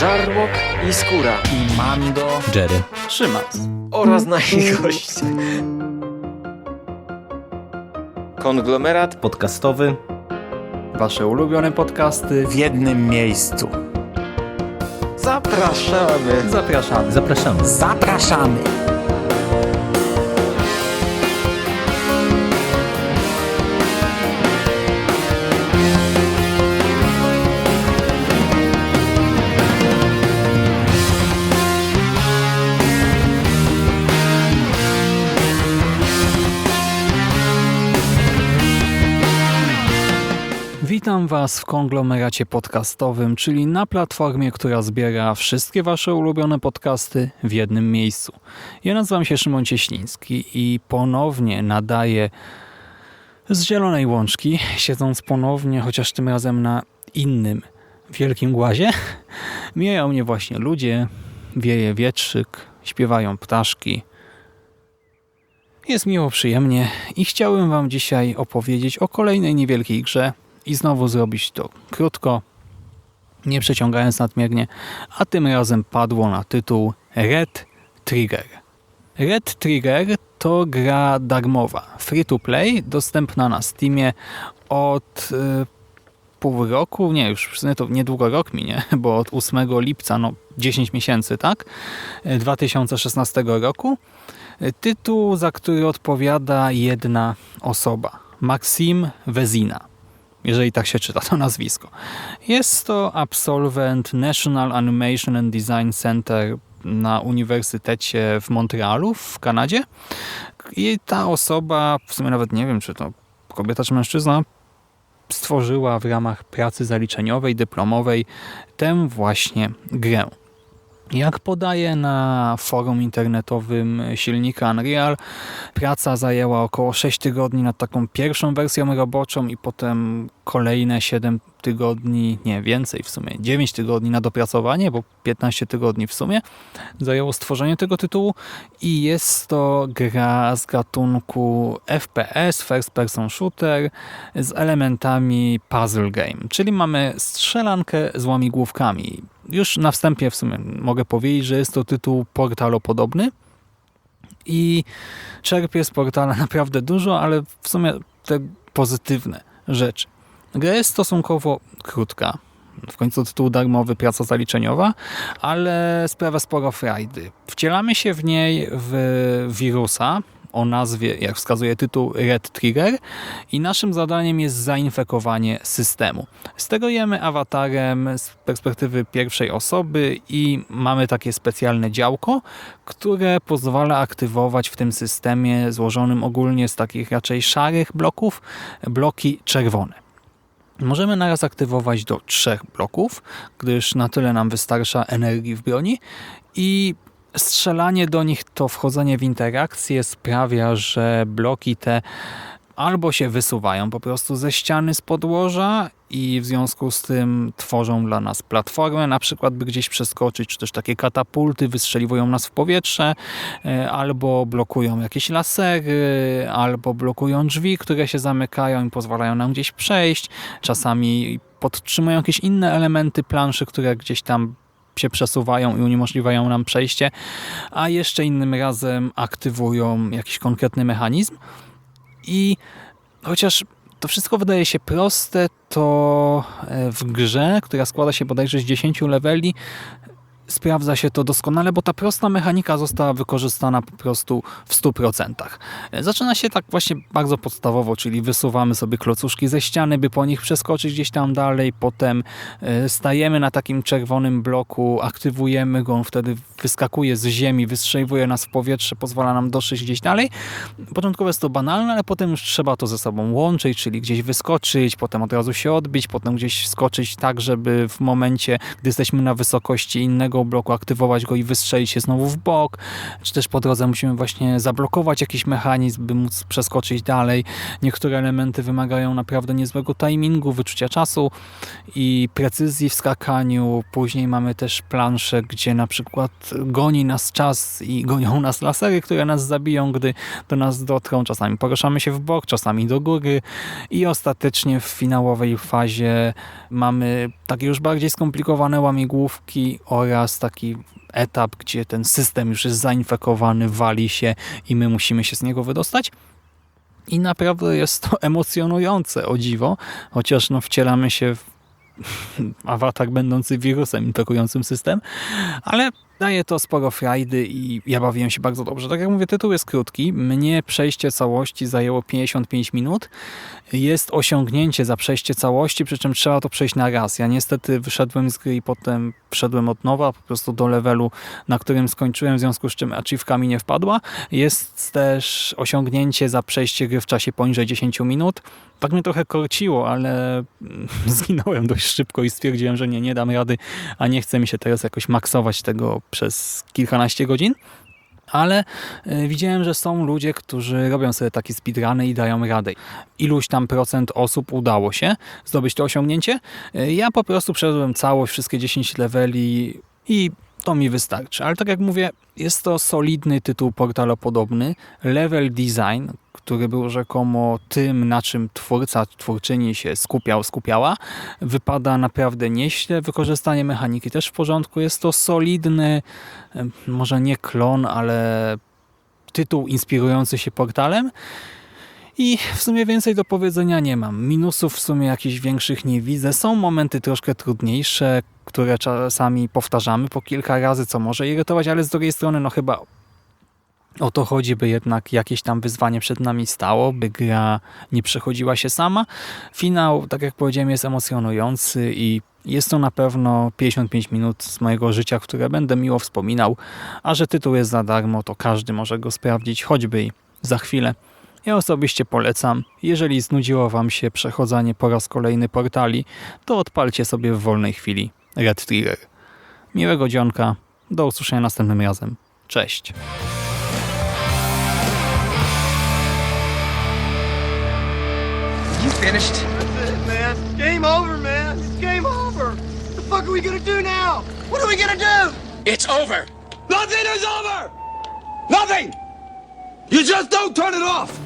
Żarłok i Skóra i Mando Jerry. Szymas. oraz nasi goście. Konglomerat Podcastowy. Wasze ulubione podcasty w jednym miejscu. zapraszamy. Zapraszamy. Zapraszamy. Zapraszamy. Witam Was w konglomeracie podcastowym, czyli na platformie, która zbiera wszystkie Wasze ulubione podcasty w jednym miejscu. Ja nazywam się Szymon Cieśliński i ponownie nadaję z Zielonej Łączki, siedząc ponownie, chociaż tym razem na innym wielkim głazie. Mijają mnie właśnie ludzie, wieje wietrzyk, śpiewają ptaszki. Jest miło, przyjemnie i chciałem Wam dzisiaj opowiedzieć o kolejnej niewielkiej grze, i znowu zrobić to krótko, nie przeciągając nadmiernie, a tym razem padło na tytuł Red Trigger. Red Trigger to gra darmowa, free to play, dostępna na Steamie od y, pół roku, nie już w sumie to niedługo rok minie, bo od 8 lipca, no 10 miesięcy, tak, 2016 roku. Tytuł, za który odpowiada jedna osoba, Maxim Vezina jeżeli tak się czyta to nazwisko. Jest to absolwent National Animation and Design Center na Uniwersytecie w Montrealu w Kanadzie. I ta osoba, w sumie nawet nie wiem, czy to kobieta czy mężczyzna, stworzyła w ramach pracy zaliczeniowej, dyplomowej tę właśnie grę. Jak podaje na forum internetowym silnika Unreal, praca zajęła około 6 tygodni nad taką pierwszą wersją roboczą i potem kolejne 7 tygodni, nie więcej w sumie, 9 tygodni na dopracowanie, bo 15 tygodni w sumie zajęło stworzenie tego tytułu i jest to gra z gatunku FPS, first person shooter z elementami puzzle game, czyli mamy strzelankę z łamigłówkami już na wstępie w sumie mogę powiedzieć, że jest to tytuł portalopodobny i czerpie z portala naprawdę dużo, ale w sumie te pozytywne rzeczy. Gra jest stosunkowo krótka, w końcu tytuł darmowy, praca zaliczeniowa, ale sprawia sporo frajdy. Wcielamy się w niej w wirusa, o nazwie, jak wskazuje tytuł, Red Trigger i naszym zadaniem jest zainfekowanie systemu. Sterujemy awatarem z perspektywy pierwszej osoby i mamy takie specjalne działko, które pozwala aktywować w tym systemie złożonym ogólnie z takich raczej szarych bloków, bloki czerwone. Możemy naraz aktywować do trzech bloków, gdyż na tyle nam wystarcza energii w broni i strzelanie do nich, to wchodzenie w interakcję sprawia, że bloki te albo się wysuwają po prostu ze ściany, z podłoża i w związku z tym tworzą dla nas platformę, na przykład by gdzieś przeskoczyć, czy też takie katapulty wystrzeliwują nas w powietrze, e, albo blokują jakieś lasery, albo blokują drzwi, które się zamykają i pozwalają nam gdzieś przejść. Czasami podtrzymują jakieś inne elementy planszy, które gdzieś tam się przesuwają i uniemożliwiają nam przejście, a jeszcze innym razem aktywują jakiś konkretny mechanizm. I chociaż to wszystko wydaje się proste, to e, w grze, która składa się bodajże z 10 leveli, sprawdza się to doskonale, bo ta prosta mechanika została wykorzystana po prostu w 100%. Zaczyna się tak właśnie bardzo podstawowo, czyli wysuwamy sobie klocuszki ze ściany, by po nich przeskoczyć gdzieś tam dalej, potem e, stajemy na takim czerwonym bloku, aktywujemy go, on wtedy wyskakuje z ziemi, wystrzeliwuje nas w powietrze, pozwala nam dotrzeć gdzieś dalej. Początkowo jest to banalne, ale potem już trzeba to ze sobą łączyć, czyli gdzieś wyskoczyć, potem od razu się odbić, potem gdzieś skoczyć tak, żeby w momencie, gdy jesteśmy na wysokości innego bloku, aktywować go i wystrzelić się znowu w bok, czy też po drodze musimy właśnie zablokować jakiś mechanizm, by móc przeskoczyć dalej. Niektóre elementy wymagają naprawdę niezłego timingu, wyczucia czasu i precyzji w skakaniu. Później mamy też plansze, gdzie na przykład goni nas czas i gonią nas lasery, które nas zabiją, gdy do nas dotrą. Czasami poruszamy się w bok, czasami do góry i ostatecznie w finałowej fazie mamy takie już bardziej skomplikowane łamigłówki oraz taki etap, gdzie ten system już jest zainfekowany, wali się i my musimy się z niego wydostać. I naprawdę jest to emocjonujące, o dziwo, chociaż no, wcielamy się w awatar będący wirusem infekującym system, ale daje to sporo frajdy i ja bawiłem się bardzo dobrze. Tak jak mówię, tytuł jest krótki. Mnie przejście całości zajęło 55 minut. Jest osiągnięcie za przejście całości, przy czym trzeba to przejść na raz. Ja niestety wyszedłem z gry i potem wszedłem od nowa, po prostu do levelu, na którym skończyłem, w związku z czym achievka mi nie wpadła. Jest też osiągnięcie za przejście gry w czasie poniżej 10 minut. Tak mnie trochę korciło, ale zginąłem dość szybko i stwierdziłem, że nie, nie dam rady, a nie chce mi się teraz jakoś maksować tego przez kilkanaście godzin. Ale y, widziałem, że są ludzie, którzy robią sobie takie speedruny i dają radę. Iluś tam procent osób udało się zdobyć to osiągnięcie. Y, ja po prostu przeszedłem całość, wszystkie 10 leveli i to mi wystarczy. Ale tak jak mówię, jest to solidny tytuł portalopodobny. Level design, który był rzekomo tym, na czym twórca, twórczyni się skupiał, skupiała, wypada naprawdę nieźle. Wykorzystanie mechaniki też w porządku. Jest to solidny, może nie klon, ale tytuł inspirujący się portalem. I w sumie więcej do powiedzenia nie mam. Minusów w sumie jakichś większych nie widzę. Są momenty troszkę trudniejsze, które czasami powtarzamy po kilka razy, co może irytować, ale z drugiej strony no chyba o to chodzi, by jednak jakieś tam wyzwanie przed nami stało, by gra nie przechodziła się sama. Finał, tak jak powiedziałem, jest emocjonujący i jest to na pewno 55 minut z mojego życia, które będę miło wspominał, a że tytuł jest za darmo, to każdy może go sprawdzić, choćby i za chwilę. Ja osobiście polecam. Jeżeli znudziło Wam się przechodzenie po raz kolejny portali, to odpalcie sobie w wolnej chwili Red Trigger. Miłego dzionka, do usłyszenia następnym razem. Cześć! You finished? That's it, man. It's game over, man. It's game over. What the fuck are we gonna do now? What are we gonna do? It's over. Nothing is over! Nothing! You just don't turn it off!